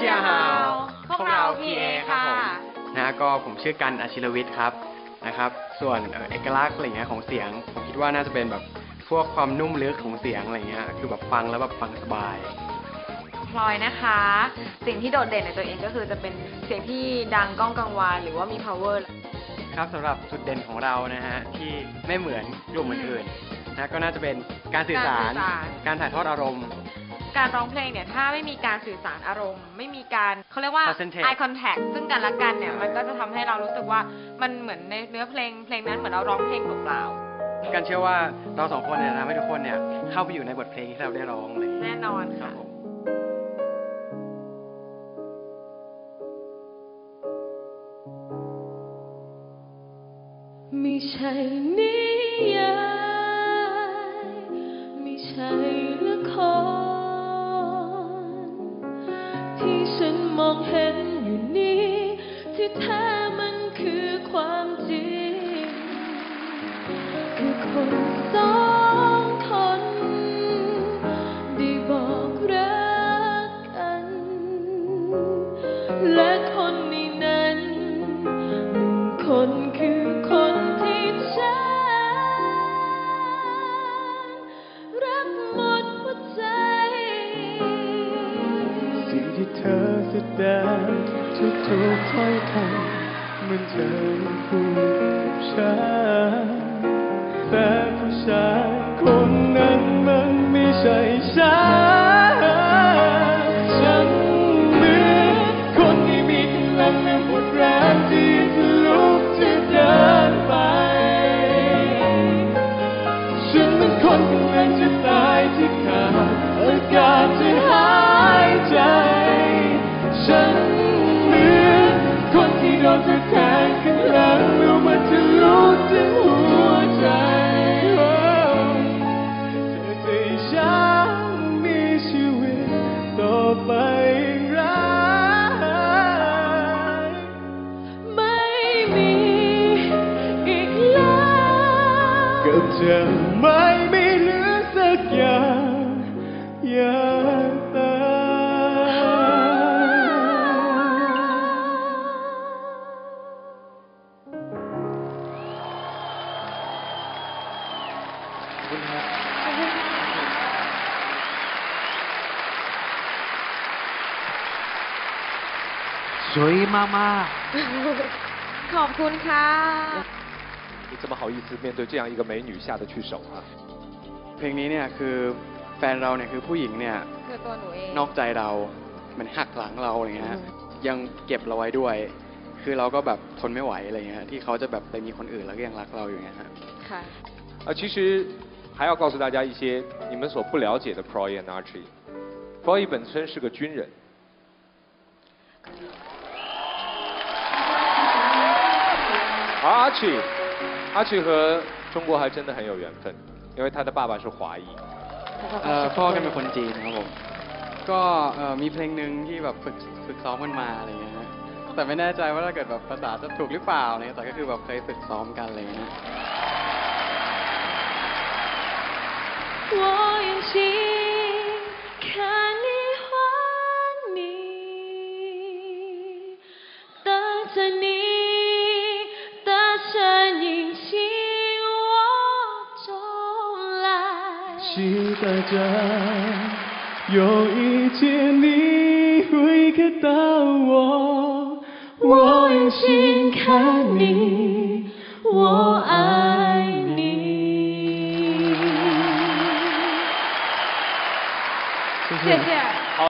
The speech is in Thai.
เจียฮาวพวกเรา PA ค่ะนะก็ผมชื่อกันอาชิรวิทย์ครับนะครับ ส่วนเอ่อเอกลักษณ์อะไรเงี้ยของเสียง ผมคิดว่าน่าจะเป็นแบบพวกความนุ่มลึกของเสียงอะไรเงี้ยคือแบบฟังแล้วแบบฟังสบายพลอยนะคะ สิ่งที่โดดเด่นในตัวเองก็คือจะเป็นเสียงที่ดังก้องกังวานหรือว่ามี power ครับสำหรับจุดเด่นของเรานะฮะที่ไม่เหมือนกลุ่มอื่นๆนะก็น่าจะเป็นการสื่อสารการสื่อสารการถ่ายทอดอารมณ์ การร้องเพลงเนี่ยถ้าไม่มีการสื่อสารอารมณ์ ไม่มีการเขาเรียกว่า Concentrate eye contact ซึ่งกันและกันเนี่ยมันก็จะทำให้เรารู้สึกว่ามันเหมือนในเนื้อเพลงเพลงนั้นเหมือนเราร้องเพลงเปล่ากันเชื่อว่าเราสองคนเนี่ยทำให้ทุกคนเนี่ยเข้าไปอยู่ในบทเพลงที่เราได้ร้องอะไรอย่างๆเงี้ยแน่นอนครัค่ะ บผมไม่ใช่นิยายไม่ใช่ละคร ฉันมองเห็นอยู่นี้ ที่แท้มันคือความจริง คือคนสองคนได้บอกรักกัน และคนในนั้นหนึ่งคนคน ที่เธอแสดงทุกทุกๆถ้อยคำเหมือนเธอพูด จะไม่มีเหลือสักอย่างอย่าตายสวยมากๆ ขอบคุณค่ะ 你怎么好意思面对这样一个美女下得去手啊？ เพลงนี้เนี่ยคือแฟนเราเนี่ยคือผู้หญิงเนี่ย คือตัวหนูเอง นอกใจเราเหมือนหักหลังเราอะไรเงี้ยฮะยังเก็บเราไว้ด้วย คือเราก็แบบทนไม่ไหวอะไรเงี้ยที่เขาจะแบบไปมีคนอื่นแล้วก็ยังรักเราอยู่เงี้ยฮะ ค่ะ 啊，其实还要告诉大家一些你们所不了解的 Proy and Archie。Proy 本身是个军人，而 Archie Archie 和中国还真的很有缘分，因为他的爸爸是华裔。 เอ่อพ่อกันเป็นคนจีนครับผม ก็เอ่อมีเพลงหนึ่งที่แบบฝึกฝึกซ้อมกันมาอะไรเงี้ยฮะแต่ไม่แน่ใจว่าถ้าเกิดแบบภาษาจะถูกหรือเปล่าอะไรเงี้ยแต่ก็คือแบบเคยฝึกซ้อมกันอะไรเงี้ย 我用心 期待着有一天你会看到我，我用心看你，我爱你。谢谢谢。